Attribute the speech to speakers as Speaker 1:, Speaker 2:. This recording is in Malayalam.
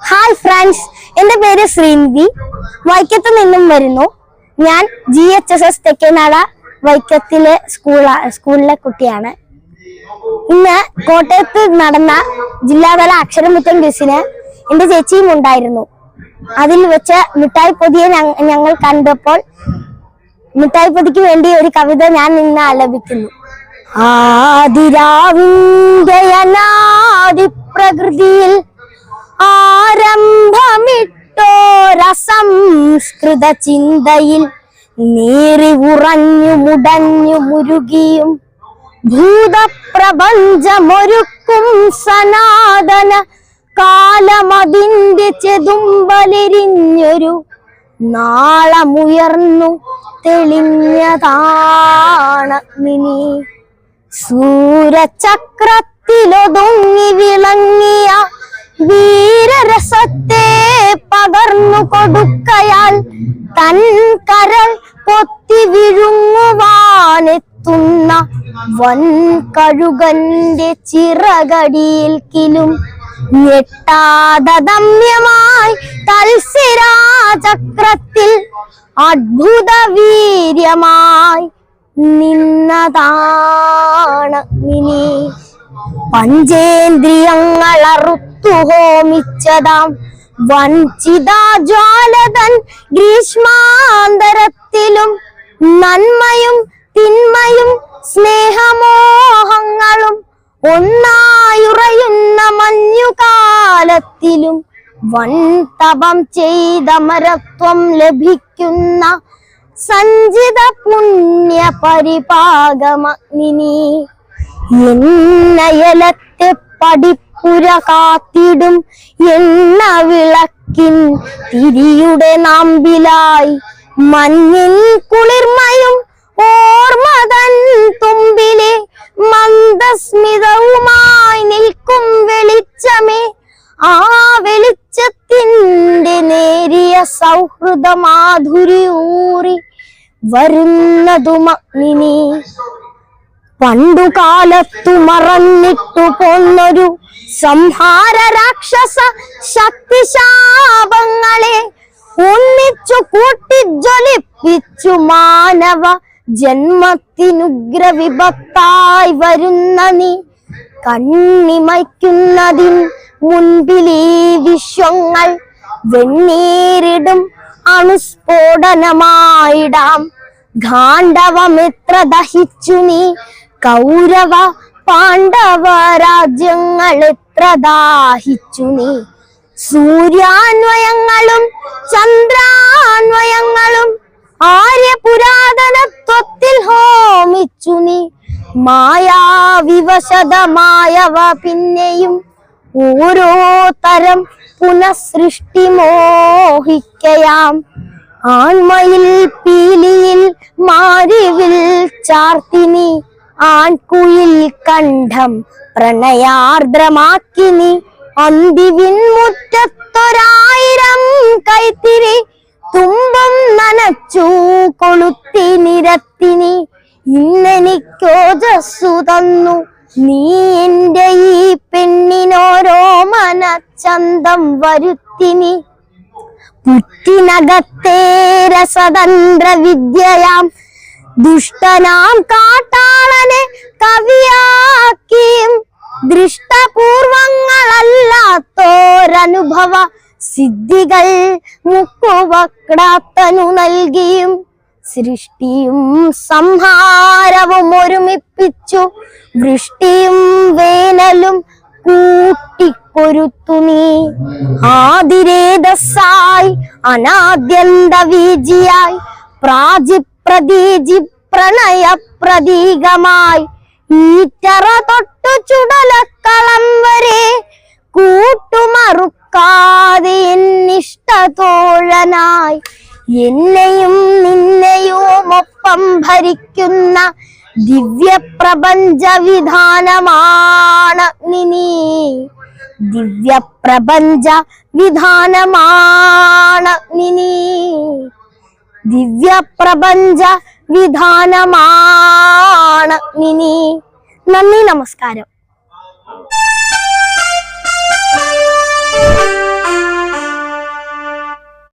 Speaker 1: ഹായ് ഫ്രണ്ട്സ് എന്റെ പേര് ശ്രീനിധി. വൈക്കത്ത് നിന്നും വരുന്നു. ഞാൻ ജി എച്ച് എസ് എസ് തെക്കേനാട വൈക്കത്തിലെ സ്കൂള സ്കൂളിലെ കുട്ടിയാണ്. ഇന്ന് കോട്ടയത്ത് നടന്ന ജില്ലാതല അക്ഷരമുറ്റം ക്വിസിന് എന്റെ ചേച്ചിയും ഉണ്ടായിരുന്നു. അതിൽ വെച്ച് മിഠായി പൊതിയെ ഞങ്ങൾ കണ്ടപ്പോൾ മിഠായി പൊതിക്ക് വേണ്ടി ഒരു കവിത ഞാൻ ഇന്ന് ആലപിക്കുന്നു. ആദിരാവിന്റെ അനാദി പ്രകൃതിയിൽ ആരംഭമിട്ടോരസംസ്കൃത ചിന്തയിൽ നീറി ഉറഞ്ഞു മുടഞ്ഞു മുരുകിയും ഭൂതപ്രപഞ്ചമൊരുക്കും സനാതന കാലമതിന്റെ ചെതുമ്പലെരിഞ്ഞൊരു നാളമുയർന്നു തെളിഞ്ഞതാണ് മിനി. സൂരചക്രത്തിലൊതുങ്ങി കൊടുക്കയാൽ തൻ കരൾ പൊത്തി വിഴുങ്ങുവാനെത്തുന്ന വൻ കഴുകന്റെ ചിറകടിയിൽക്കിലും ഞെട്ടാതമ്യമായി തൽസിരാചക്രത്തിൽ അത്ഭുത വീര്യമായി നിന്നതാണ് മിനി. പഞ്ചേന്ദ്രിയങ്ങൾ അറുത്തു ഹോമിച്ചതാം. വഞ്ചിതാജ്വാലതൻ ഗ്രീഷ്മാന്തരത്തിലും നന്മയും തിന്മയും സ്നേഹമോഹങ്ങളും ഒന്നായുറയുന്ന മഞ്ഞുകാലത്തിലും വൻ തപം ചെയ്ത മരത്വം ലഭിക്കുന്ന സഞ്ചിത പുണ്യ പരിപാകമഗ്നി എന്നയലത്തെ പടിപ്പുര കാത്തിടും എണ്ണ വിളക്കിൻ തിരിയുടെ നാമ്പിലായി. മഞ്ഞിൻ കുളിർമയും ഓർമ്മതൻ തുമ്പിലെ മന്ദസ്മിതവുമായി നിൽക്കും വെളിച്ചമേ. ആ വെളിച്ചത്തിന്റെ നേരിയ സൗഹൃദ മാധുരിയൂറി പണ്ടുകാലത്തു മറന്നിട്ടു പോന്നൊരു സംഹാര രാക്ഷസ ശക്തിശാപങ്ങളെ ഒന്നിച്ചു കൂട്ടിജ്വലിപ്പിച്ചു മാനവ ജന്മത്തിനുഗ്ര വിപത്തായി വരുന്ന നീ. കണ്ണിമയ്ക്കുന്നതിൻ മുൻപിലീ വിശ്വങ്ങൾ വെണ്ണീരിടും അണുസ്ഫോടനമായിടാം ഗാണ്ഡവമെത്ര ദഹിച്ചു നീ. കൗരവ പാണ്ഡവ രാജ്യങ്ങൾ എത്ര ദാഹിച്ചു നീ. സൂര്യാന്വയങ്ങളും ചന്ദ്രാന്വയങ്ങളും ആര്യ പുരാതനത്വത്തിൽ ഹോമിച്ചു നീ. മായാവിവശതമായവ പിന്നെയും ഓരോ തരം പുനഃസൃഷ്ടി മോഹിക്കയാം. ആൺമയിൽ പീലിയിൽ മാരിവിൽ ചാർത്തിനി ആൺകുയിൽ കണ്ഠം പ്രണയാർദ്രമാക്കിനി. അന്തിവിൻ മുറ്റത്തൊരായിരം കൈത്തിരി തുമ്പം നനച്ചു കൊളുത്തി നിരത്തിനി. ഇന്നെനിക്കോജസ്സു തന്നു. നീ എന്റെ ഈ പെണ്ണിനോരോ മനച്ചന്തം വരുത്തിനി. പുറ്റിനകത്തെ രസതന്ത്ര വിദ്യയാം ദുഷ്ടനാം കാട്ടാളനെ കവിയാക്കിയും ദൃഷ്ടപൂർവങ്ങളല്ലാത്തോരനുഭവ സിദ്ധികൾ മുക്കുവക്ടാത്തനു നൽകിയും സൃഷ്ടിയും സംഹാരവും ഒരുമിപ്പിച്ചു വൃഷ്ടിയും വേനലും കൂട്ടിക്കൊരുത്തു നീ. ആതിരേതസ്സായി അനാദ്യന്ത വീജിയായി പ്രാജിപ്രതീജി പ്രണയ പ്രതീകമായി. ഈറ്ററ തൊട്ടു ചുടലക്കളം വരെ കൂട്ടുമറുക്കാതെ എന്നിഷ്ടതോഴനായി എന്നെയും നിന്നെയും ഒപ്പം ഭരിക്കുന്ന ദിവ്യ പ്രപഞ്ച വിധാനമാണ് ദിവ്യ പ്രപഞ്ച വിധാനമാണ് ദിവ്യപ്രപഞ്ച വിധാനമാണ് മിനി. നന്ദി നമസ്കാരം.